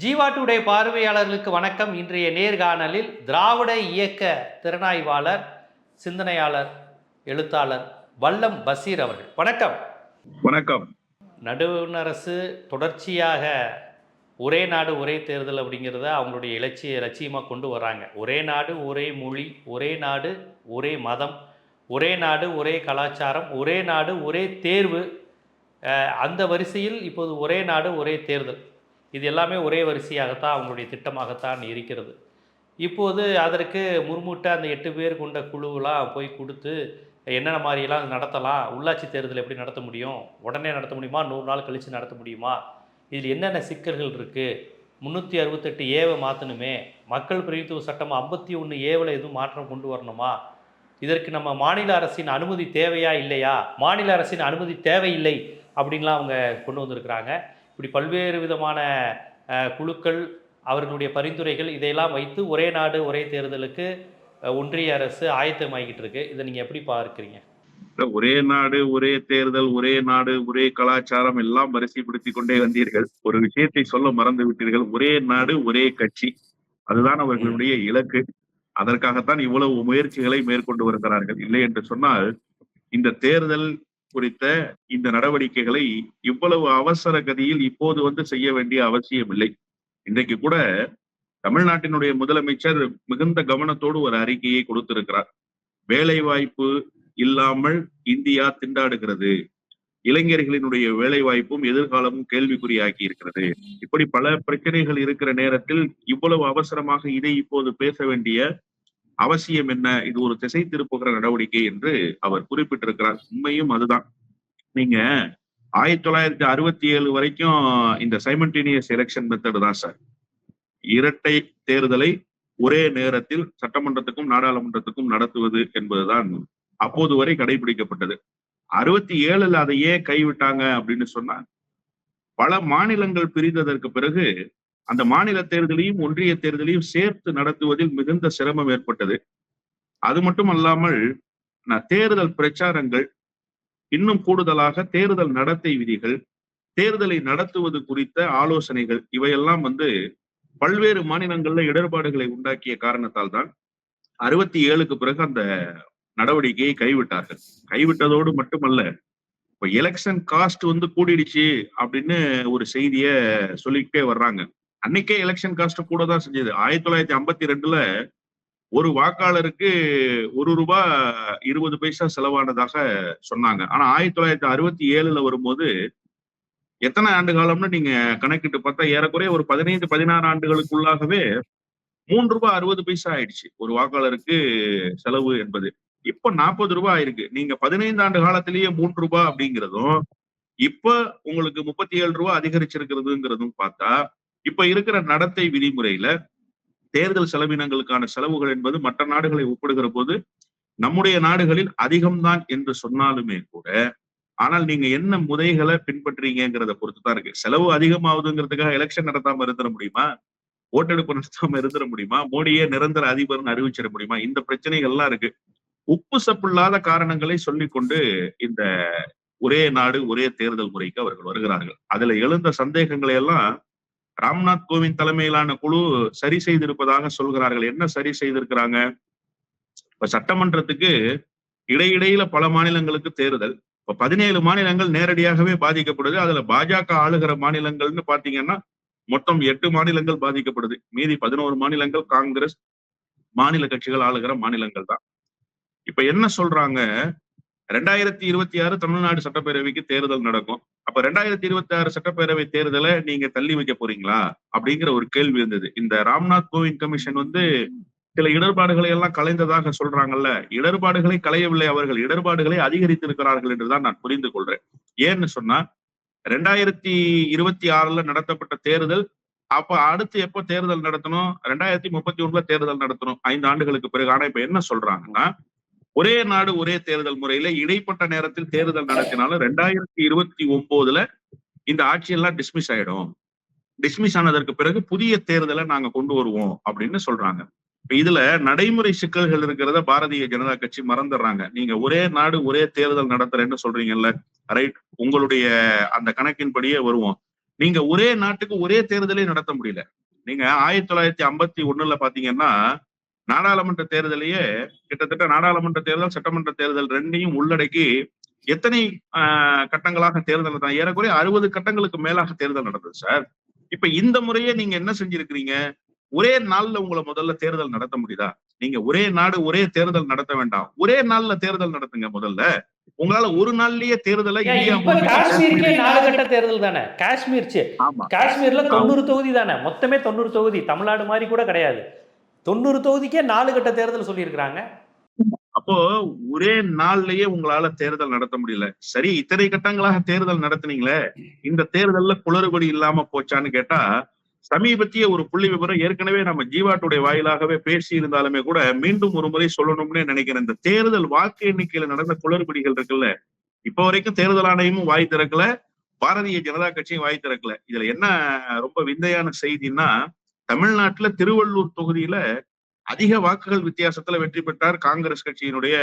Jeeva today பார்வையாளர்களுக்கு வணக்கம். இன்றைய நேர்காணலில் திராவிட இயக்க திறனாய்வாளர் சிந்தனையாளர் எழுத்தாளர் வல்லம் பசீர் அவர்கள். வணக்கம். வணக்கம். நடுவண் அரசு தொடர்ச்சியாக ஒரே நாடு ஒரே தேர்தல் அப்படிங்கிறத அவங்களுடைய இலட்சிய லட்சியமாக கொண்டு வராங்க ஒரே நாடு ஒரே மொழி ஒரே நாடு ஒரே மதம் ஒரே நாடு ஒரே கலாச்சாரம் ஒரே நாடு ஒரே தேர்வு. அந்த வரிசையில் இப்போது ஒரே நாடு ஒரே தேர்தல். இது எல்லாமே ஒரே வரிசையாகத்தான் அவங்களுடைய திட்டமாகத்தான் இருக்கிறது. இப்போது அதற்கு முர்முட்ட அந்த எட்டு பேர் கொண்ட குழுவெலாம் போய் கொடுத்து என்னென்ன மாதிரியெல்லாம் நடத்தலாம் உள்ளாட்சி தேர்தல் எப்படி நடத்த முடியும் உடனே நடத்த முடியுமா நூறு நாள் கழித்து நடத்த முடியுமா இதில் என்னென்ன சிக்கல்கள் இருக்குது முந்நூற்றி அறுபத்தெட்டு ஏவை மாற்றணுமே மக்கள் பிரதித்துவ சட்டம் ஐம்பத்தி ஒன்று ஏவில் எதுவும் மாற்றம் கொண்டு வரணுமா இதற்கு நம்ம மாநில அரசின் அனுமதி தேவையா இல்லையா மாநில அரசின் அனுமதி தேவையில்லை அப்படின்லாம் அவங்க கொண்டு வந்திருக்கிறாங்க. இப்படி பல்வேறு விதமான குழுக்கள் அவர்களுடைய பரிந்துரைகள் இதையெல்லாம் வைத்து ஒரே நாடு ஒரே தேர்தலுக்கு ஒன்றிய அரசு ஆயத்தமாகிட்டு இருக்கு இதை நீங்கள் எப்படி பார்க்குறீங்க? ஒரே நாடு ஒரே தேர்தல் ஒரே நாடு ஒரே கலாச்சாரம் எல்லாம் வரிசைப்படுத்தி கொண்டே வந்தீர்கள். ஒரு விஷயத்தை சொல்ல மறந்து விட்டீர்கள். ஒரே நாடு ஒரே கட்சி. அதுதான் அவர்களுடைய இலக்கு. அதற்காகத்தான் இவ்வளவு முயற்சிகளை மேற்கொண்டு வருகிறார்கள். இல்லை என்று சொன்னால் இந்த தேர்தல் குறித்த இந்த நடவடிக்கைகளை இவ்வளவு அவசர கதியில் இப்போது வந்து செய்ய வேண்டிய அவசியம் இல்லை இன்றைக்கு கூட தமிழ்நாட்டினுடைய முதலமைச்சர் மிகுந்த கவனத்தோடு ஒரு அறிக்கையை கொடுத்திருக்கிறார். வேலை வாய்ப்பு இல்லாமல் இந்தியா திண்டாடுகிறது. இளைஞர்களினுடைய வேலை வாய்ப்பும் எதிர்காலமும் கேள்விக்குறியாக்கி இருக்கிறது. இப்படி பல பிரச்சனைகள் இருக்கிற நேரத்தில் இவ்வளவு அவசரமாக இதை இப்போது பேச வேண்டிய அவசியம் என்ன? இது ஒரு திசை திருப்புகிற நடவடிக்கை என்று அவர் குறிப்பிட்டிருக்கிறார். உண்மையும் அதுதான். நீங்க ஆயிரத்தி தொள்ளாயிரத்தி அறுபத்தி ஏழு வரைக்கும் இந்த சைமன்டேனியஸ் எலெக்ஷன் மெத்தடு தான் சார். இரட்டை தேர்தலை ஒரே நேரத்தில் சட்டமன்றத்துக்கும் நாடாளுமன்றத்துக்கும் நடத்துவது என்பதுதான் அப்போது வரை கடைபிடிக்கப்பட்டது. அறுபத்தி ஏழுல அதை ஏன் கைவிட்டாங்க அப்படின்னு சொன்னா பல மாநிலங்கள் பிரிந்ததற்கு பிறகு அந்த மாநில தேர்தலையும் ஒன்றிய தேர்தலையும் சேர்த்து நடத்துவதில் மிகுந்த சிரமம் ஏற்பட்டது. அது மட்டும் அல்லாமல் தேர்தல் பிரச்சாரங்கள் இன்னும் கூடுதலாக தேர்தல் நடத்தை விதிகள் தேர்தலை நடத்துவது குறித்த ஆலோசனைகள் இவையெல்லாம் வந்து பல்வேறு மாநிலங்கள்ல இடர்பாடுகளை உண்டாக்கிய காரணத்தால் தான் அறுபத்தி ஏழுக்கு பிறகு அந்த நடவடிக்கையை கைவிட்டார்கள். கைவிட்டதோடு மட்டுமல்ல இப்ப எலெக்ஷன் காஸ்ட் வந்து கூடிடுச்சு அப்படின்னு ஒரு செய்திய சொல்லிக்கிட்டே வர்றாங்க. அன்னைக்கே எலெக்ஷன் காஸ்ட் கூட தான் செஞ்சது. ஆயிரத்தி தொள்ளாயிரத்தி ஐம்பத்தி ரெண்டுல ஒரு வாக்காளருக்கு ஒரு ரூபாய் இருபது பைசா செலவானதாக சொன்னாங்க. ஆனா ஆயிரத்தி தொள்ளாயிரத்தி அறுபத்தி ஏழுல வரும்போது எத்தனை ஆண்டு காலம்னு நீங்க கணக்கிட்டு பார்த்தா ஏறக்குறைய ஒரு பதினைந்து பதினாறு ஆண்டுகளுக்குள்ளாகவே மூன்று ரூபாய் அறுபது பைசா ஆயிடுச்சு ஒரு வாக்காளருக்கு செலவு என்பது. இப்ப நாற்பது ரூபாய் ஆயிருக்கு. நீங்க பதினைந்து ஆண்டு காலத்திலேயே மூன்று ரூபாய் அப்படிங்கிறதும் இப்ப உங்களுக்கு முப்பத்தி ஏழு ரூபாய் அதிகரிச்சிருக்கிறதுங்கிறதும் பார்த்தா இப்ப இருக்கிற நடத்தை விதிமுறையில தேர்தல் செலவினங்களுக்கான செலவுகள் என்பது மற்ற நாடுகளை ஒப்பிடுகிற போது நம்முடைய நாடுகளில் அதிகம்தான் என்று சொன்னாலுமே கூட ஆனால் நீங்க என்ன முதைகளை பின்பற்றீங்கிறத பொறுத்து தான் இருக்கு. செலவு அதிகமாகுதுங்கிறதுக்காக எலெக்ஷன் நடத்தாம இருந்துட முடியுமா? ஓட்டெடுப்பு நடத்தாம இருந்துட முடியுமா? மோடியே நிரந்தர அதிபர்னு அறிவிச்சிட முடியுமா? இந்த பிரச்சனைகள்லாம் இருக்கு. உப்பு சப்பில்லாத காரணங்களை சொல்லிக்கொண்டு இந்த ஒரே நாடு ஒரே தேர்தல் முறைக்கு அவர்கள் வருகிறார்கள். அதுல எழுந்த சந்தேகங்களை எல்லாம் ராம்நாத் கோவிந்த் தலைமையிலான குழு சரி செய்திருப்பதாக சொல்கிறார்கள். என்ன சரி செய்திருக்கிறாங்க? இப்ப சட்டமன்றத்துக்கு இடையிடையில பல மாநிலங்களுக்கு தேர்தல். இப்ப பதினேழு மாநிலங்கள் நேரடியாகவே பாதிக்கப்படுது. அதுல பாஜக ஆளுகிற மாநிலங்கள்னு பாத்தீங்கன்னா மொத்தம் எட்டு மாநிலங்கள் பாதிக்கப்படுது. மீதி பதினோரு மாநிலங்கள் காங்கிரஸ் மாநில கட்சிகள் ஆளுகிற மாநிலங்கள் தான் இப்ப என்ன சொல்றாங்க? ரெண்டாயிரத்தி இருபத்தி ஆறு தமிழ்நாடு சட்டப்பேரவைக்கு தேர்தல் நடக்கும். அப்ப ரெண்டாயிரத்தி இருபத்தி ஆறு சட்டப்பேரவை தேர்தலை நீங்க தள்ளி வைக்க போறீங்களா? அப்படிங்கிற ஒரு கேள்வி இருந்தது. இந்த ராம்நாத் கோவிந்த் கமிஷன் வந்து சில இடர்பாடுகளை எல்லாம் கலைந்ததாக சொல்றாங்கல்ல. இடர்பாடுகளை களையவில்லை அவர்கள். இடர்பாடுகளை அதிகரித்திருக்கிறார்கள் என்றுதான் நான் புரிந்து கொள்றேன். ஏன்னு சொன்னா ரெண்டாயிரத்தி இருபத்தி ஆறுல நடத்தப்பட்ட தேர்தல் அப்ப அடுத்து எப்போ தேர்தல் நடத்தணும்? ரெண்டாயிரத்தி முப்பத்தி ஒண்ணுல தேர்தல் நடத்தணும். ஐந்து ஆண்டுகளுக்கு பிறகு. ஆனா இப்ப என்ன சொல்றாங்கன்னா ஒரே நாடு ஒரே தேர்தல் முறையில இடைப்பட்ட நேரத்தில் தேர்தல் நடத்தினாலும் ரெண்டாயிரத்தி இருபத்தி ஒன்பதுல இந்த ஆட்சியெல்லாம் டிஸ்மிஸ் ஆயிடும். டிஸ்மிஸ் ஆனதற்கு பிறகு புதிய தேர்தலை நாங்க கொண்டு வருவோம் அப்படின்னு சொல்றாங்க. இப்ப இதுல நடைமுறை சிக்கல்கள் இருக்கிறத பாரதிய ஜனதா கட்சி மறந்துடுறாங்க. நீங்க ஒரே நாடு ஒரே தேர்தல் நடத்துறேன்னு சொல்றீங்கல்ல ரைட் உங்களுடைய அந்த கணக்கின்படியே வருவோம். நீங்க ஒரே நாட்டுக்கு ஒரே தேர்தலே நடத்த முடியல. நீங்க ஆயிரத்தி தொள்ளாயிரத்தி ஐம்பத்தி ஒண்ணுல பாத்தீங்கன்னா நாடாளுமன்ற தேர்தலையே கிட்டத்தட்ட நாடாளுமன்ற தேர்தல் சட்டமன்ற தேர்தல் ரெண்டையும் உள்ளடக்கி எத்தனை கட்டங்களாக தேர்தல் நடந்தது ஏறக்குறைய அறுபது கட்டங்களுக்கு மேலாக தேர்தல் நடந்தது சார். இப்ப இந்த முறையே நீங்க என்ன செஞ்சிருக்கிறீங்க? ஒரே நாள்ல உங்களை முதல்ல தேர்தல் நடத்த முடியுதா? நீங்க ஒரே நாடு ஒரே தேர்தல் நடத்த வேண்டாம். ஒரே நாள்ல தேர்தல் நடத்துங்க முதல்ல. உங்களால ஒரு நாள்லயே தேர்தலை காஷ்மீருக்கே நாலு கட்ட தேர்தல் தானே? காஷ்மீர் காஷ்மீர்ல தொண்ணூறு தொகுதி தானே? மொத்தமே தொண்ணூறு தொகுதி. தமிழ்நாடு மாதிரி கூட கிடையாது. தொண்ணூறு தொகுதிக்கே நாலு கட்ட தேர்தல் சொல்லியிருக்கிறாங்க. அப்போ ஒரே நாள்லயே உங்களால தேர்தல் நடத்த முடியல. சரி இத்தனை கட்டங்களாக தேர்தல் நடத்துனீங்களே இந்த தேர்தல்ல குளறுபடி இல்லாம போச்சான்னு கேட்டா சமீபத்திய ஒரு புள்ளி விவரம் ஏற்கனவே நம்ம ஜீவாட்டுடைய வாயிலாகவே பேசி இருந்தாலுமே கூட மீண்டும் ஒரு முறை சொல்லணும்னே நினைக்கிறேன். இந்த தேர்தல் வாக்கு எண்ணிக்கையில நடந்த குளறுபடிகள் இருக்குல்ல இப்ப வரைக்கும் தேர்தல் ஆணையமும் வாய் திறக்கல பாரதிய ஜனதா கட்சியும் வாய் திறக்கல. இதுல என்ன ரொம்ப விந்தையான செய்தின்னா தமிழ்நாட்டுல திருவள்ளூர் தொகுதியில அதிக வாக்குகள் வித்தியாசத்துல வெற்றி பெற்றார் காங்கிரஸ் கட்சியினுடைய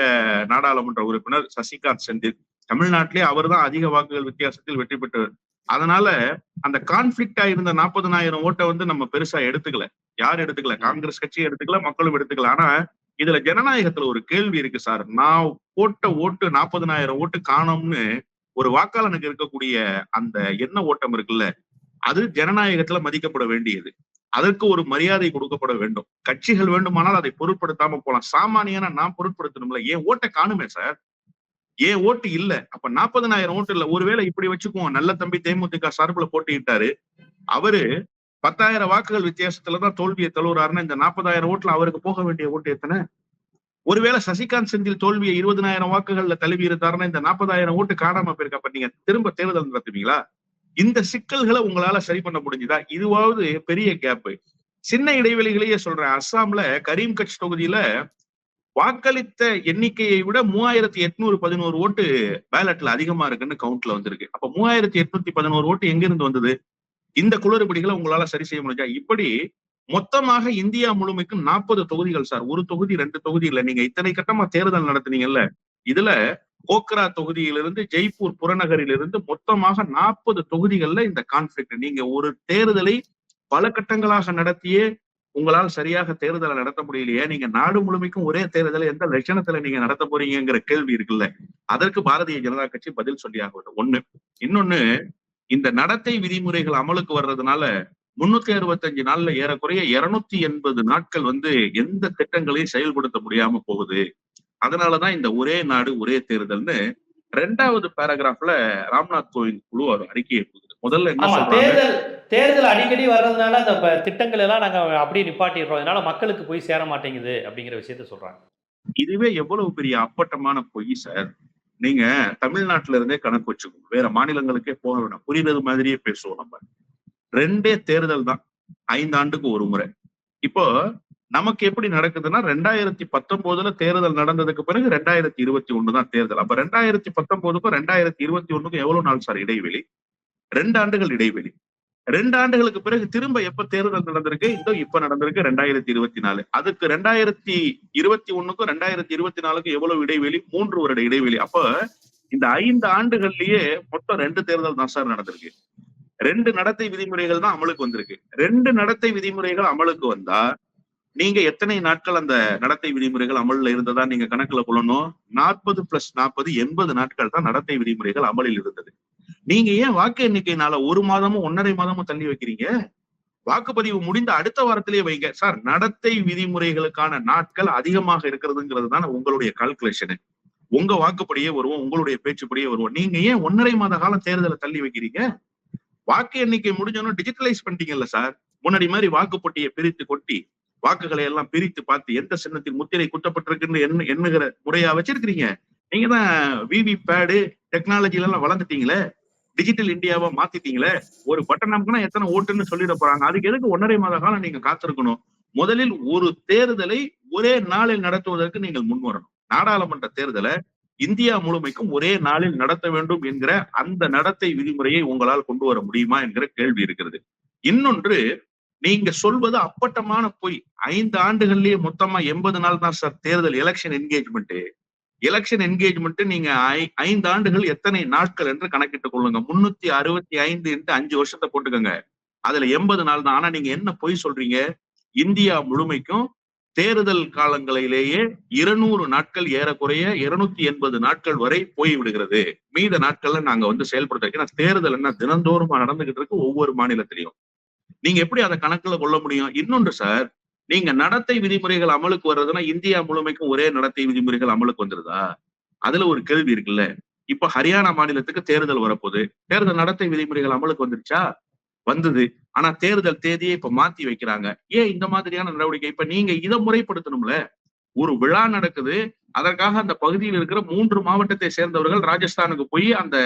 நாடாளுமன்ற உறுப்பினர் சசிகாந்த் செந்தில். தமிழ்நாட்டிலே அவர்தான் அதிக வாக்குகள் வித்தியாசத்தில் வெற்றி பெற்றவர். அதனால அந்த கான்ஃபிளிக்டா இருந்த நாற்பதனாயிரம் ஓட்டை வந்து நம்ம பெருசா எடுத்துக்கல. யார் எடுத்துக்கல? காங்கிரஸ் கட்சியும் எடுத்துக்கல மக்களும் எடுத்துக்கல. ஆனா இதுல ஜனநாயகத்துல ஒரு கேள்வி இருக்கு சார். நான் போட்ட ஓட்டு நாற்பதனாயிரம் ஓட்டு காணோம்னு ஒரு வாக்காளனுக்கு இருக்கக்கூடிய அந்த என்ன ஓட்டம் இருக்குல்ல அது ஜனநாயகத்துல மதிக்கப்பட வேண்டியது. அதற்கு ஒரு மரியாதை கொடுக்கப்பட வேண்டும். கட்சிகள் வேண்டுமானால் அதை பொருட்படுத்தாம போலாம் சாமானியான நான் பொருட்படுத்தணும்ல. ஏன் ஓட்டை காணுமே சார்? ஏன் ஓட்டு இல்ல. அப்ப நாற்பதனாயிரம் ஓட்டு இல்ல. ஒருவேளை இப்படி வச்சுக்குவோம். நல்ல தம்பி தேமுதிக சார்புல போட்டியிட்டாரு. அவரு பத்தாயிரம் வாக்குகள் வித்தியாசத்துலதான் தோல்வியை தழுவுறாருன்னா இந்த நாற்பதாயிரம் ஓட்டுல அவருக்கு போக வேண்டிய ஓட்டு எத்தனை? ஒருவேளை சசிகாந்த் செந்தில் தோல்வியை இருபதனாயிரம் வாக்குகள்ல தழுவி இருந்தாருன்னா இந்த நாற்பதாயிரம் ஓட்டு காணாம போயிருக்கப்ப நீங்க திரும்ப தேர்தல் நடத்துவீங்களா? இந்த சிக்கல்களை உங்களால சரி பண்ண முடிஞ்சுதா? இதுவாவது பெரிய கேப் சின்ன இடைவெளிகளையே சொல்றேன். அஸ்ஸாம்ல கரீம் கட்ச் தொகுதியில வாக்களித்த எண்ணிக்கையை விட மூவாயிரத்தி எட்நூறு பதினோரு ஓட்டு பேலட்ல அதிகமா இருக்குன்னு கவுண்ட்ல வந்திருக்கு. அப்ப மூவாயிரத்தி எட்நூத்தி பதினோரு ஓட்டு எங்க இருந்து வந்தது? இந்த குளறுபடிகளை உங்களால சரி செய்ய முடிஞ்சா? இப்படி மொத்தமாக இந்தியா முழுமைக்கும் நாற்பது தொகுதிகள் சார். ஒரு தொகுதி ரெண்டு தொகுதி இல்ல. நீங்க இத்தனை கட்டமா தேர்தல் நடத்துனீங்கல்ல இதுல போக்ரா தொகுதியிலிருந்து ஜெய்ப்பூர் புறநகரிலிருந்து மொத்தமாக நாற்பது தொகுதிகள்ல இந்த கான்ஃபிளிக்ட் நீங்க ஒரு தேர்தலை பல கட்டங்களாக நடத்தியே உங்களால் சரியாக தேர்தலை நடத்த முடியலையே நீங்க நாடு முழுமைக்கும் ஒரே தேர்தலை எந்த லட்சணத்துல நீங்க நடத்த போறீங்கிற கேள்வி இருக்குல்ல. அதற்கு பாரதிய ஜனதா கட்சி பதில் சொல்லியாக வேண்டும் ஒண்ணு. இன்னொன்னு இந்த நடத்தை விதிமுறைகள் அமலுக்கு வர்றதுனால முன்னூத்தி அறுபத்தஞ்சு நாள்ல ஏறக்குறைய இருநூத்தி எண்பது நாட்கள் வந்து எந்த திட்டங்களையும் செயல்படுத்த முடியாம போகுது. அதனாலதான் இந்த ஒரே நாடு ஒரே தேர்தல்னு ரெண்டாவது பேராகிராஃப்ல ராம்நாத் கோவிந்த் குழு ஒரு அறிக்கையை கொடுக்குது. முதல்ல என்ன தேர்தல் தேர்தல் அடிக்கடி வர்றதுனால அந்த திட்டங்கள் எல்லாம் நாங்க அப்படியே நிப்பாட்டிடுறோம். அதனால மக்களுக்கு போய் சேர மாட்டேங்குது அப்படிங்கிற விஷயத்த சொல்றாங்க. இதுவே எவ்வளவு பெரிய அப்பட்டமான பொய் சார்? நீங்க தமிழ்நாட்டுல இருந்தே கணக்கு வச்சுக்கோங்க. வேற மாநிலங்களுக்கே போக வேணாம். புரியுறது மாதிரியே பேசுவோம் நம்ம. ரெண்டே தேர்தல் தான். ஐந்து ஆண்டுக்கு ஒரு முறை. இப்போ நமக்கு எப்படி நடக்குதுன்னா ரெண்டாயிரத்தி பத்தொன்பதுல தேர்தல் நடந்ததுக்கு பிறகு ரெண்டாயிரத்தி இருபத்தி ஒண்ணு தான் தேர்தல். அப்ப ரெண்டாயிரத்தி பத்தொன்பதுக்கும் ரெண்டாயிரத்தி இருபத்தி ஒண்ணுக்கும் எவ்வளவு நாள் சார் இடைவெளி? ரெண்டு ஆண்டுகள் இடைவெளி. ரெண்டு ஆண்டுகளுக்கு பிறகு திரும்ப எப்ப தேர்தல் நடந்திருக்கு? இதோ இப்ப நடந்திருக்கு ரெண்டாயிரத்தி இருபத்தி நாலு அதுக்கு ரெண்டாயிரத்தி இருபத்தி ஒண்ணுக்கும் ரெண்டாயிரத்தி இருபத்தி நாலுக்கும் எவ்வளவு இடைவெளி? மூன்று வருட இடைவெளி. அப்ப இந்த ஐந்து ஆண்டுகள்லயே மொத்தம் ரெண்டு தேர்தல் தான் சார் நடந்திருக்கு. ரெண்டு நடத்தை விதிமுறைகள் தான் அமலுக்கு வந்திருக்கு. ரெண்டு நடத்தை விதிமுறைகள் அமலுக்கு வந்தா நீங்க எத்தனை நாட்கள் அந்த நடத்தை விதிமுறைகள் அமலில் இருந்ததா நீங்க கணக்குல கொள்ளணும்? நாற்பது பிளஸ் நாற்பது எண்பது நாட்கள் தான் நடத்தை விதிமுறைகள் அமலில் இருந்தது. நீங்க ஏன் வாக்கு எண்ணிக்கையினால ஒரு மாதமும் ஒன்னரை மாதமும் தள்ளி வைக்கிறீங்க? வாக்குப்பதிவு முடிந்த அடுத்த வாரத்திலேயே வைங்க. சார் நடத்தை விதிமுறைகளுக்கான நாட்கள் அதிகமாக இருக்கிறதுங்கிறது தான் உங்களுடைய கால்குலேஷனு உங்க வாக்குப்படியே வருவோம் உங்களுடைய பேச்சுப்படியே வருவோம். நீங்க ஏன் ஒன்னரை மாத காலம் தேர்தலை தள்ளி வைக்கிறீங்க? வாக்கு எண்ணிக்கை முடிஞ்சோன்னு டிஜிட்டலைஸ் பண்ணிட்டீங்கல்ல சார். முன்னாடி மாதிரி வாக்குப்பட்டியை பிரித்து கொட்டி வாக்குகளை எல்லாம் பிரித்து பார்த்து எந்த சின்னத்தில் முத்திரை குத்தப்பட்டிருக்குன்னு எண்ணு எண்ணுகிற முறையா வச்சிருக்கிறீங்க. நீங்க தான் விவி பேடு டெக்னாலஜில எல்லாம் வளர்ந்துட்டீங்களே? டிஜிட்டல் இந்தியாவை மாத்திட்டீங்களே? ஒரு பட்டன் நமக்குன்னா எத்தனை ஓட்டுன்னு சொல்லிட போறாங்க. அதுக்கு எதுக்கு ஒன்றரை மாத காலம் நீங்க காத்திருக்கணும்? முதலில் ஒரு தேர்தலை ஒரே நாளில் நடத்துவதற்கு நீங்கள் முன்வரணும் நாடாளுமன்ற தேர்தலை இந்தியா முழுமைக்கும் ஒரே நாளில் நடத்த வேண்டும் என்கிற அந்த நடத்தை விதிமுறையை உங்களால் கொண்டு வர முடியுமா என்கிற கேள்வி இருக்கிறது. இன்னொன்று நீங்க சொல்வது அப்பட்டமான பொய். ஐந்து ஆண்டுகள்லயே மொத்தமா எண்பது நாள் தான் சார் தேர்தல் எலெக்ஷன் என்கேஜ்மெண்ட் எலெக்ஷன் என்கேஜ்மெண்ட் நீங்க ஐந்து ஆண்டுகள் எத்தனை நாட்கள் என்று கணக்கிட்டுக் கொள்ளுங்க. முன்னூத்தி அறுபத்தி ஐந்து என்று அஞ்சு வருஷத்தை போட்டுக்கோங்க. அதுல எண்பது நாள் தான். ஆனா நீங்க என்ன பொய் சொல்றீங்க? இந்தியா முழுமைக்கும் தேர்தல் காலங்களிலேயே இருநூறு நாட்கள் ஏறக்குறைய இருநூத்தி எண்பது நாட்கள் வரை போய் விடுகிறது. மீத நாட்கள்ல நாங்க வந்து செயல்படுத்த ஏன்னா தேர்தல் என்ன தினந்தோறுமா நடந்துகிட்டு இருக்கு. ஒவ்வொரு மாநிலத்திலையும். நீங்க எப்படி அதை கணக்குல கொள்ள முடியும்? இன்னொன்று சார் நீங்க நடத்தை விதிமுறைகள் அமலுக்கு வர்றதுன்னா இந்தியா முழுமைக்கும் ஒரே நடத்தை விதிமுறைகள் அமலுக்கு வந்துருதா? அதுல ஒரு கேள்வி இருக்குல்ல. இப்ப ஹரியானா மாநிலத்துக்கு தேர்தல் வரப்போகுது. தேர்தல் நடத்தை விதிமுறைகள் அமலுக்கு வந்துருச்சா? வந்தது. ஆனா தேர்தல் தேதியை இப்ப மாத்தி வைக்கிறாங்க. ஏன் இந்த மாதிரியான நடவடிக்கை? இப்ப நீங்க இதை முறைப்படுத்தணும்ல. ஒரு விழா நடக்குது. அதற்காக அந்த பகுதியில் இருக்கிற மூன்று மாவட்டத்தை சேர்ந்தவர்கள் ராஜஸ்தானுக்கு போய் அந்த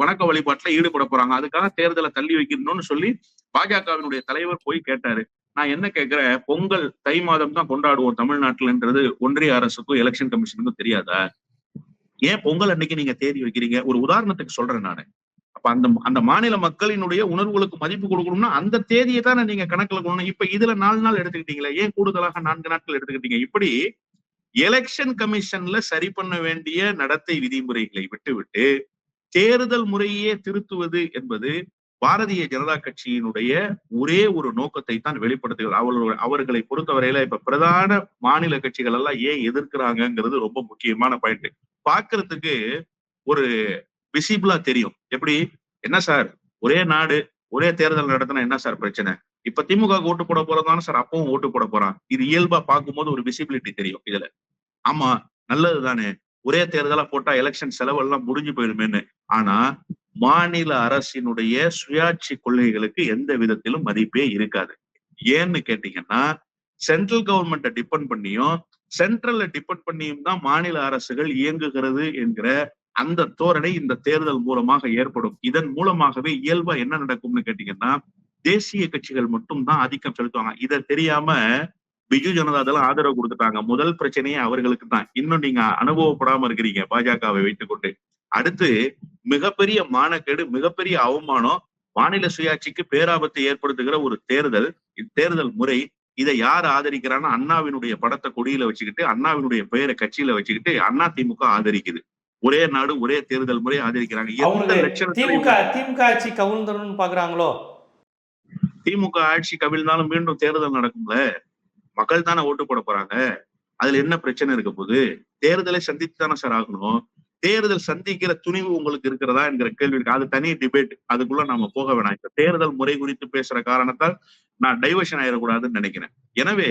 வணக்க வழிபாட்டுல ஈடுபட போறாங்க. அதுக்காக தேர்தலை தள்ளி வைக்கணும்னு சொல்லி பாஜகவினுடைய தலைவர் போய் கேட்டாரு. நான் என்ன கேட்கிறேன்? பொங்கல் தை மாதம் தான் கொண்டாடுவோம் தமிழ்நாட்டுலன்றது ஒன்றிய அரசுக்கும் எலெக்ஷன் கமிஷனுக்கும் தெரியாதா? ஏன் பொங்கல் அன்னைக்கு நீங்க தேதி வைக்கிறீங்க? ஒரு உதாரணத்துக்கு சொல்றேன் நானு. அப்ப அந்த அந்த மாநில மக்களினுடைய உணர்வுகளுக்கு மதிப்பு கொடுக்கணும்னா அந்த தேதியை தானே நீங்க கணக்குல கொள்ளணும். இப்ப இதுல நாலு நாள் எடுத்துக்கிட்டீங்களே? ஏன் கூடுதலாக நான்கு நாட்கள் எடுத்துக்கிட்டீங்க? இப்படி எலெக்ஷன் கமிஷன்ல சரி பண்ண வேண்டிய நடத்தை விதிமுறைகளை விட்டுவிட்டு தேர்தல் முறையே திருத்துவது என்பது பாரதிய ஜனதா கட்சியினுடைய ஒரே ஒரு நோக்கத்தை தான் வெளிப்படுத்துகிறது. அவர்கள் அவர்களை பொறுத்தவரையில இப்ப பிரதான மாநில கட்சிகள் எல்லாம் ஏன் எதிர்க்கிறாங்கிறது ரொம்ப முக்கியமான பாயிண்ட் பாக்குறதுக்கு ஒரு விசிபிளா தெரியும். எப்படி? என்ன சார்? ஒரே நாடு ஒரே தேர்தல் நடத்தினா என்ன சார் பிரச்சனை? இப்ப திமுக ஓட்டு போட போறதான சார்? அப்பவும் ஓட்டு போட போறான் இது இயல்பா பார்க்கும்போது ஒரு விசிபிலிட்டி தெரியும் இதுல. ஆமா நல்லது தானே. ஒரே தேர்தலா போட்டா எலெக்ஷன் செலவெல்லாம் முடிஞ்சு போயிடுமேன்னு. ஆனா மாநில அரசினுடைய சுயாட்சி கொள்கைகளுக்கு எந்த விதத்திலும் மதிப்பே இருக்காது. ஏன்னு கேட்டீங்கன்னா சென்ட்ரல் கவர்மெண்ட்டை டிபெண்ட் பண்ணியும் சென்ட்ரல்ல டிபெண்ட் பண்ணியும் தான் மாநில அரசுகள் இயங்குகிறது என்கிற அந்த தோரணை இந்த தேர்தல் மூலமாக ஏற்படும். இதன் மூலமாகவே இயல்பா என்ன நடக்கும்னு கேட்டீங்கன்னா தேசிய கட்சிகள் மட்டும் தான் ஆதிக்கம் செலுத்துவாங்க. இதை தெரியாம பிஜு ஜனதா தளம் ஆதரவு கொடுத்துட்டாங்க. முதல் பிரச்சனையே அவர்களுக்கு தான். இன்னும் நீங்க அனுபவப்படாம இருக்கிறீங்க பாஜகவை வைத்துக்கொண்டு. அடுத்து மிகப்பெரிய மானக்கேடு மிகப்பெரிய அவமானம் மாநில சுயாட்சிக்கு பேராபத்தை ஏற்படுத்துகிற ஒரு தேர்தல் இத்தேர்தல் முறை இதை யார் ஆதரிக்கிறான்னா அண்ணாவினுடைய படத்தை கொடியில வச்சுக்கிட்டு அண்ணாவினுடைய பெயரை கட்சியில வச்சுக்கிட்டு அண்ணா திமுக ஆதரிக்குது. ஒரே நாடு ஒரே தேர்தல் முறை ஆதரிக்கிறாங்க. திமுக திமுக ஆட்சி கவுழ்ந்துருன்னு பாக்குறாங்களோ? திமுக ஆட்சி கவிழ்ந்தாலும் மீண்டும் தேர்தல் நடக்கும்ல? மக்கள் தானே ஓட்டு போட போறாங்க. அதுல என்ன பிரச்சனை இருக்க போகுது? தேர்தலை சந்தித்து தானே சார் ஆகணும். தேர்தல் சந்திக்கிற துணிவு உங்களுக்கு இருக்கிறதா என்கிற கேள்வி இருக்கு அது தனி டிபேட் அதுக்குள்ள நாம போக வேணாம். இந்த தேர்தல் முறை குறித்து பேசுற காரணத்தால் நான் டைவர்ஷன் ஆயிடக்கூடாதுன்னு நினைக்கிறேன். எனவே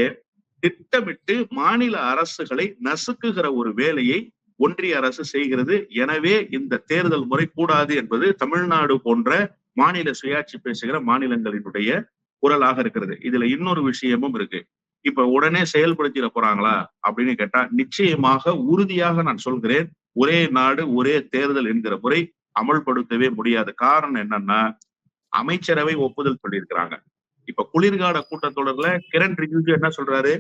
திட்டமிட்டு மாநில அரசுகளை நசுக்குகிற ஒரு வேலையை ஒன்றிய அரசு செய்கிறது. எனவே இந்த தேர்தல் முறை கூடாது என்பது தமிழ்நாடு போன்ற மாநில சுயாட்சி பேசுகிற மாநிலங்களினுடைய குரலாக இருக்கிறது. இதுல இன்னொரு விஷயமும் இருக்கு. இப்ப உடனே செயல்படுத்திட போறாங்களா அப்படின்னு கேட்டா நிச்சயமாக உறுதியாக நான் சொல்கிறேன். ஒரே நாடு ஒரே தேர்தல் என்கிற முறை அமல்படுத்தவே முடியாது. காரணம் என்னன்னா அமைச்சரவை ஒப்புதல் சொல்லியிருக்கிறாங்க. இப்ப குளிர்கால கூட்டத்தொடர்ல கிரண் ரிஜிஜு என்ன சொல்றாரு?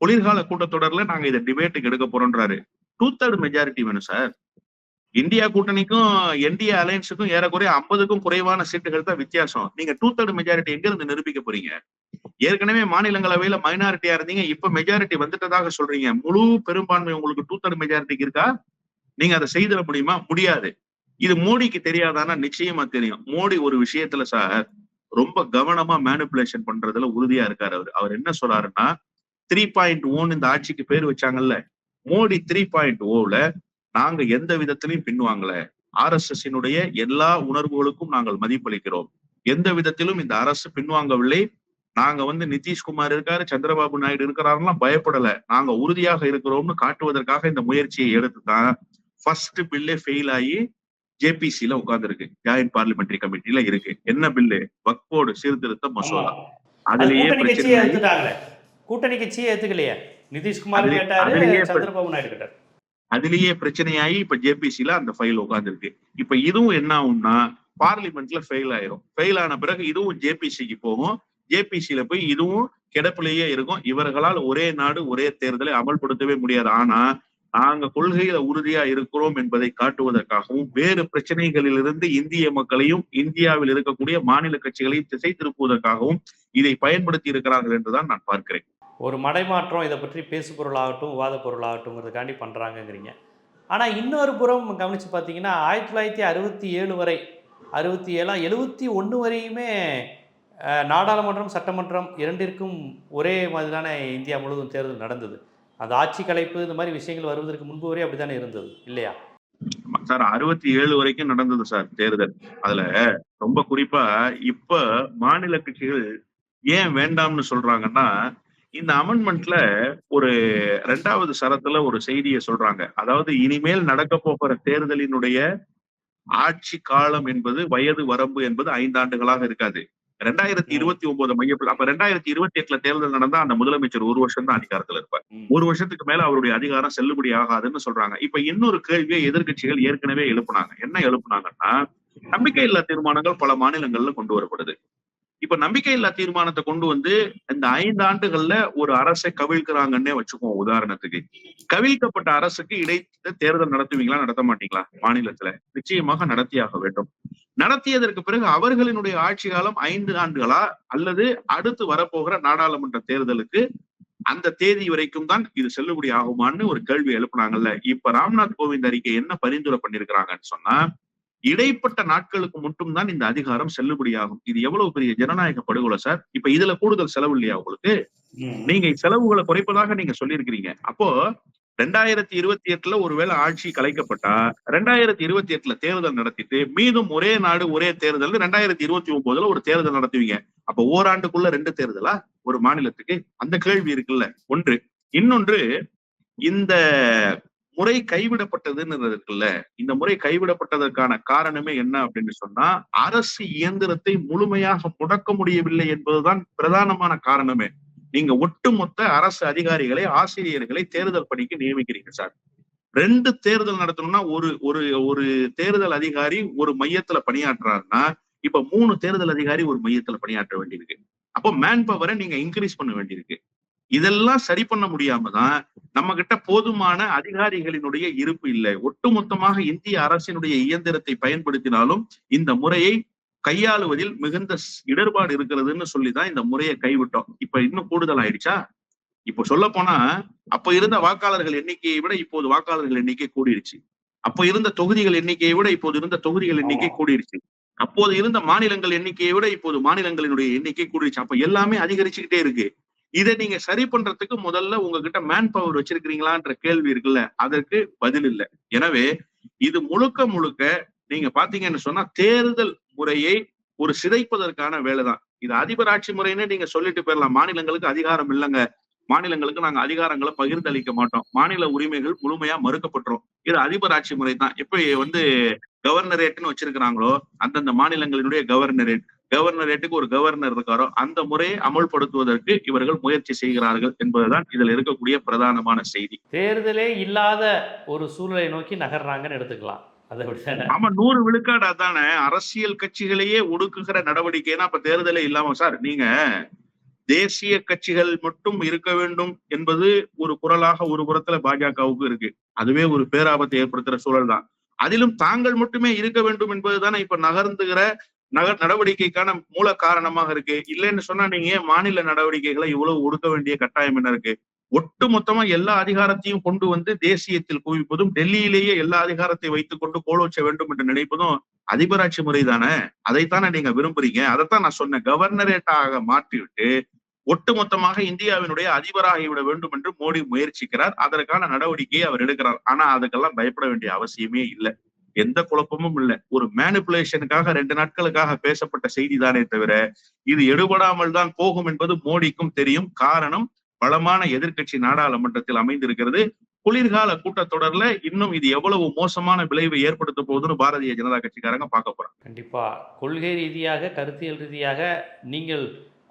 குளிர்கால கூட்டத்தொடர்ல நாங்க இதை டிபேட்டுக்கு எடுக்க போறோம்ன்றாரு. டூ தேர்ட் மெஜாரிட்டி வேணும் சார் இந்தியா கூட்டணிக்கும் என்டிஏ அலையன்ஸுக்கும் ஏறக்குறைய ஐம்பதுக்கும் குறைவான சீட்டுகள் தான் வித்தியாசம். நீங்க டூ தேர்ட் மெஜாரிட்டி எங்க இருந்து நிரூபிக்க போறீங்க? ஏற்கனவே மாநிலங்களவையில மைனாரிட்டியா இருந்தீங்க இப்ப மெஜாரிட்டி வந்துட்டதாக சொல்றீங்க. முழு பெரும்பான்மை உங்களுக்கு டூ தேர்ட் மெஜாரிட்டிக்கு இருக்கா? நீங்க அதை செய்திட முடியுமா? முடியாது. இது மோடிக்கு தெரியாதானா? நிச்சயமா தெரியும். மோடி ஒரு விஷயத்துல சார் ரொம்ப கவனமா மேனிப்புலேஷன் பண்றதுல உறுதியா இருக்காரு அவர். அவர் என்ன சொல்றாருன்னா த்ரீ பாயிண்ட் ஓன் இந்த ஆட்சிக்கு பேர் வச்சாங்கல்ல மோடி த்ரீ பாயிண்ட் ஓல நாங்க எந்த விதத்திலையும் பின்வாங்கல. ஆர் எஸ் எஸ் எல்லா உணர்வுகளுக்கும் நாங்கள் மதிப்பளிக்கிறோம். எந்த விதத்திலும் இந்த அரசு பின்வாங்கவில்லை. நாங்க வந்து நிதிஷ்குமார் இருக்காரு சந்திரபாபு நாயுடு இருக்கிறாருலாம் பயப்படல. நாங்க உறுதியாக இருக்கிறோம்னு காட்டுவதற்காக இந்த முயற்சியை எடுத்து தான் ஃபர்ஸ்ட் பில்லே ஃபெயில் ஆகி ஜேபிசில உட்கார்ந்துருக்கு. ஜாயிண்ட் பார்லிமெண்டரி கமிட்டில இருக்கு. என்ன பில்லு வக்போர்டு சீர்திருத்த மசோதா. அது அதுலயே பிரச்சனை கூட்டணி கட்சியை ஏத்துக்கலையே. நிதிஷ்குமார் கேட்டாரு சந்திரபாபு நாயுடு கேட்டாரு. அதுலயே பிரச்சனையாகி இப்ப ஜேபிசில அந்த ஃபைல் உட்கார்ந்துருக்கு இப்ப இதுவும் என்ன ஆகும்னா பார்லிமெண்ட்ல ஃபெயில் ஆயிரும். ஃபெயில் ஆன பிறகு இதுவும் ஜேபிசிக்கு போகும். ஜேபிசில போய் இதுவும் கிடப்பிலேயே இருக்கும். இவர்களால் ஒரே நாடு ஒரே தேர்தலை அமல்படுத்தவே முடியாது. ஆனா நாங்க கொள்கையில உறுதியா இருக்கிறோம் என்பதை காட்டுவதற்காகவும் வேறு பிரச்சனைகளிலிருந்து இந்திய மக்களையும் இந்தியாவில் இருக்கக்கூடிய மாநில கட்சிகளையும் திசை திருப்புவதற்காகவும் இதை பயன்படுத்தி இருக்கிறார்கள் என்றுதான் நான் பார்க்கிறேன். ஒரு மடைமாற்றம் இதை பற்றி பேசு பொருளாகட்டும் விவாத பொருளாகட்டும்ங்கிறதுக்காண்டி பண்ணுறாங்கங்கிறீங்க ஆனால் இன்னொரு புறம் கவனித்து பார்த்தீங்கன்னா ஆயிரத்தி தொள்ளாயிரத்தி அறுபத்தி ஏழு வரை அறுபத்தி ஏழா எழுபத்தி ஒன்று வரையுமே அஹ், நாடாளுமன்றம் சட்டமன்றம் இரண்டிற்கும் ஒரே மாதிரியான இந்தியா முழுவதும் தேர்தல் நடந்தது. அந்த ஆட்சி கலைப்பு இந்த மாதிரி விஷயங்கள் வருவதற்கு முன்பு வரை அப்படித்தானே இருந்தது இல்லையா? சார் அறுபத்தி ஏழு வரைக்கும் நடந்தது சார் தேர்தல். அதுல ரொம்ப குறிப்பா இப்ப மாநில கட்சிகள் ஏன் வேண்டாம்னு சொல்றாங்கன்னா இந்த அமெண்ட்மெண்ட்ல ஒரு ரெண்டாவது சரத்துல ஒரு செய்தியை சொல்றாங்க. அதாவது இனிமேல் நடக்க போகிற தேர்தலினுடைய ஆட்சி காலம் என்பது வயது வரம்பு என்பது ஐந்து ஆண்டுகளாக இருக்காது. ரெண்டாயிரத்தி இருபத்தி ஒன்பது மையத்தில் அப்ப ரெண்டாயிரத்தி இருபத்தி எட்டுல தேர்தல் நடந்தா அந்த முதலமைச்சர் ஒரு வருஷம் தான் அதிகாரத்துல இருப்பார். ஒரு வருஷத்துக்கு மேல அவருடைய அதிகாரம் செல்லுபடி ஆகாதுன்னு சொல்றாங்க. இப்ப இன்னொரு கேள்வியை எதிர்க்கட்சிகள் ஏற்கனவே எழுப்புனாங்க. என்ன எழுப்புனாங்கன்னா நம்பிக்கை இல்லா தீர்மானங்கள் பல மாநிலங்கள்ல கொண்டு வரப்படுது. இப்ப நம்பிக்கையில்லா தீர்மானத்தை கொண்டு வந்து இந்த ஐந்து ஆண்டுகள்ல ஒரு அரசை கவிழ்க்கிறாங்கன்னே வச்சுக்குவோம் உதாரணத்துக்கு. கவிழ்க்கப்பட்ட அரசுக்கு இடைத்த தேர்தல் நடத்துவீங்களா நடத்த மாட்டீங்களா மாநிலத்துல? நிச்சயமாக நடத்தியாக வேண்டும். நடத்தியதற்கு பிறகு அவர்களினுடைய ஆட்சி காலம் ஐந்து ஆண்டுகளா? அல்லது அடுத்து வரப்போகிற நாடாளுமன்ற தேர்தலுக்கு அந்த தேதி வரைக்கும் தான் இது செல்லுபடி ஆகுமான்னு ஒரு கேள்வி எழுப்புனாங்கல்ல. இப்ப ராம்நாத் கோவிந்த் அறிக்கை என்ன பரிந்துரை பண்ணிருக்கிறாங்கன்னு சொன்னா இடைப்பட்ட நாட்களுக்கு மட்டும் தான் இந்த அதிகாரம் செல்லுபடியாகும். இது எவ்வளவு பெரிய ஜனநாயக படுகொலை சார்? இப்ப இதுல கூடுதல் செலவு இல்லையா உங்களுக்கு? நீங்க செலவுகளை குறைப்பதாக நீங்க சொல்லியிருக்கிறீங்க. அப்போ ரெண்டாயிரத்தி இருபத்தி எட்டுல ஒருவேளை ஆட்சி கலைக்கப்பட்டா ரெண்டாயிரத்தி இருபத்தி எட்டுல தேர்தல் நடத்திட்டு மீதும் ஒரே நாடு ஒரே தேர்தல் ரெண்டாயிரத்தி இருபத்தி ஒன்பதுல ஒரு தேர்தல் நடத்துவீங்க. அப்ப ஓராண்டுக்குள்ள ரெண்டு தேர்தலா? ஒரு மாநிலத்துக்கு? அந்த கேள்வி இருக்குல்ல. ஒன்று. இன்னொன்று இந்த முறை கைவிடப்பட்டதுன்னு இருக்குல்ல இந்த முறை கைவிடப்பட்டதற்கான காரணமே என்ன அப்படின்னு சொன்னா அரசு இயந்திரத்தை முழுமையாக முடக்க முடியவில்லை என்பதுதான் பிரதானமான காரணமே. நீங்க ஒட்டுமொத்த அரசு அதிகாரிகளை ஆசிரியர்களை தேர்தல் பணிக்கு நியமிக்கிறீங்க சார். ரெண்டு தேர்தல் நடத்தணும்னா ஒரு ஒரு ஒரு தேர்தல் அதிகாரி ஒரு மையத்துல பணியாற்றுறாருன்னா இப்ப மூணு தேர்தல் அதிகாரி ஒரு மையத்துல பணியாற்ற வேண்டியிருக்கு. அப்போ மேன் பவரை நீங்க இன்க்ரீஸ் பண்ண வேண்டியிருக்கு. இதெல்லாம் சரி பண்ண முடியாம தான் நம்ம கிட்ட போதுமான அதிகாரிகளினுடைய இருப்பு இல்லை. ஒட்டுமொத்தமாக இந்திய அரசினுடைய இயந்திரத்தை பயன்படுத்தினாலும் இந்த முறையை கையாளுவதில் மிகுந்த இடர்பாடு இருக்கிறதுன்னு சொல்லிதான் இந்த முறையை கைவிட்டோம். இப்ப இன்னும் கூடுதல் ஆயிடுச்சா இப்போ சொல்ல போனா அப்ப இருந்த வாக்காளர்கள் எண்ணிக்கையை விட இப்போது வாக்காளர்கள் எண்ணிக்கை கூடிருச்சு அப்ப இருந்த தொகுதிகள் எண்ணிக்கையை விட இப்போது இருந்த தொகுதிகள் எண்ணிக்கை கூடிருச்சு அப்போது இருந்த மாநிலங்கள் எண்ணிக்கையை விட இப்போது மாநிலங்களினுடைய எண்ணிக்கை கூடிருச்சு அப்ப எல்லாமே அதிகரிச்சுக்கிட்டே இருக்கு. இதை நீங்க சரி பண்றதுக்கு முதல்ல உங்ககிட்ட மேன் பவர் வச்சிருக்கிறீங்களான்ற கேள்வி இருக்குல்ல அதற்கு பதில் இல்லை. எனவே இது முழுக்க முழுக்க நீங்க பாத்தீங்கன்னு சொன்னா தேர்தல் முறையை ஒரு சிதைப்பதற்கான வேலைதான். இது அதிபர் ஆட்சி முறைன்னு நீங்க சொல்லிட்டு போயிடலாம். மாநிலங்களுக்கு அதிகாரம் இல்லைங்க. மாநிலங்களுக்கு நாங்க அதிகாரங்களை பகிர்ந்தளிக்க மாட்டோம். மாநில உரிமைகள் முழுமையா மறுக்கப்பட்டுரும். இது அதிபர் ஆட்சி முறை தான் இப்ப வந்து கவர்னரேட்னு வச்சிருக்கிறாங்களோ அந்தந்த மாநிலங்களினுடைய கவர்னரேட் கவர்னரேட்டுக்கு ஒரு கவர்னர் இருக்காரோ அந்த முறையை அமல்படுத்துவதற்கு இவர்கள் முயற்சி செய்கிறார்கள் என்பதுதான் இதுல இருக்கக்கூடிய பிரதானமான செய்தி. தேர்தலே இல்லாத ஒரு சூழ்நிலை நோக்கி நகர்றாங்கன்னு எடுத்துக்கலாம். ஆமா நூறு விழுக்காடு அதானே அரசியல் கட்சிகளையே ஒடுக்குகிற நடவடிக்கைனா அப்ப தேர்தலே இல்லாம சார் நீங்க தேசிய கட்சிகள் மட்டும் இருக்க வேண்டும் என்பது ஒரு குரலாக ஒரு புறத்துல பாஜகவுக்கு இருக்கு. அதுவே ஒரு பேராபத்தை ஏற்படுத்துற சூழல் தான் அதிலும் தாங்கள் மட்டுமே இருக்க வேண்டும் என்பதுதானே இப்ப நகர்ந்துகிற நக நடவடிக்கைக்கான மூல காரணமாக இருக்கு. இல்லைன்னு சொன்னா நீங்க ஏன் மாநில நடவடிக்கைகளை இவ்வளவு ஒடுக்க வேண்டிய கட்டாயம் என்ன இருக்கு? ஒட்டு மொத்தமா எல்லா அதிகாரத்தையும் கொண்டு வந்து தேசியத்தில் குவிப்பதும் டெல்லியிலேயே எல்லா அதிகாரத்தை வைத்துக் கொண்டு கோலோச்ச வேண்டும் என்று நினைப்பதும் அதிபராட்சி முறை தானே? அதைத்தானே நீங்க விரும்புறீங்க? அதைத்தான் நான் சொன்னேன். கவர்னரேட்டாக மாற்றிவிட்டு ஒட்டுமொத்தமாக இந்தியாவினுடைய அதிபராகிவிட வேண்டும் என்று மோடி முயற்சிக்கிறார். அதற்கான நடவடிக்கையை அவர் எடுக்கிறார். ஆனா அதுக்கெல்லாம் பயப்பட வேண்டிய அவசியமே இல்லை. எந்த குழப்பமும் இல்லை. ஒரு மேனிப்புலேஷனுக்காக ரெண்டு நாட்களுக்காக பேசப்பட்ட செய்தி தானே தவிர இது எடுபடாமல் தான் போகும் என்பது மோடிக்கும் தெரியும். காரணம் பலமான எதிர்க்கட்சி நாடாளுமன்றத்தில் அமைந்திருக்கிறது. குளிர்கால கூட்டத்தொடர்ல இன்னும் இது எவ்வளவு மோசமான விளைவை ஏற்படுத்த போகுதுன்னு பாரதிய ஜனதா கட்சிக்காரங்க பார்க்க போறாங்க. கண்டிப்பா. கொள்கை ரீதியாக கருத்தியல் ரீதியாக நீங்கள்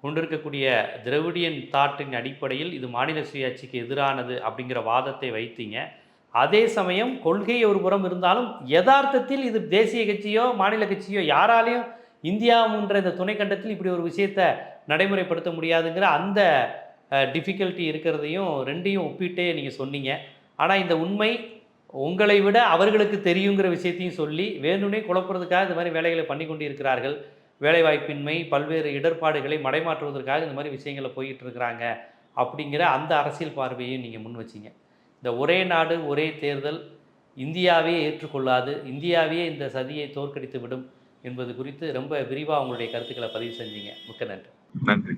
கொண்டிருக்கக்கூடிய திரவிடியன் தாட்டின் அடிப்படையில் இது மாநில சுயாட்சிக்கு எதிரானது அப்படிங்கிற வாதத்தை வைத்தீங்க. அதே சமயம் கொள்கை ஒரு புறம் இருந்தாலும் யதார்த்தத்தில் இது தேசிய கட்சியோ மாநில கட்சியோ யாராலையும் இந்தியாவுன்ற இந்த துணைக்கண்டத்தில் இப்படி ஒரு விஷயத்தை நடைமுறைப்படுத்த முடியாதுங்கிற அந்த டிஃபிகல்ட்டி இருக்கிறதையும் ரெண்டையும் ஒப்பிட்டே நீங்கள் சொன்னீங்க. ஆனால் இந்த உண்மை உங்களை விட அவர்களுக்கு தெரியுங்கிற விஷயத்தையும் சொல்லி வேணும்னே குழப்புறதுக்காக இந்த மாதிரி வேலைகளை பண்ணி கொண்டு இருக்கிறார்கள் வேலைவாய்ப்பின்மை பல்வேறு இடர்பாடுகளை மடைமாற்றுவதற்காக இந்த மாதிரி விஷயங்களை போயிட்டு இருக்கிறாங்க. அப்படிங்கிற அந்த அரசியல் பார்வையும் நீங்கள் முன் வச்சிங்க. இந்த ஒரே நாடு ஒரே தேர்தல் இந்தியாவே ஏற்றுக்கொள்ளாது இந்தியாவே இந்த சதியை தோற்கடித்து விடும் என்பது குறித்து ரொம்ப விரிவாக உங்களுடைய கருத்துக்களை பதிவு செஞ்சீங்க. மிக்க நன்றி. நன்றி.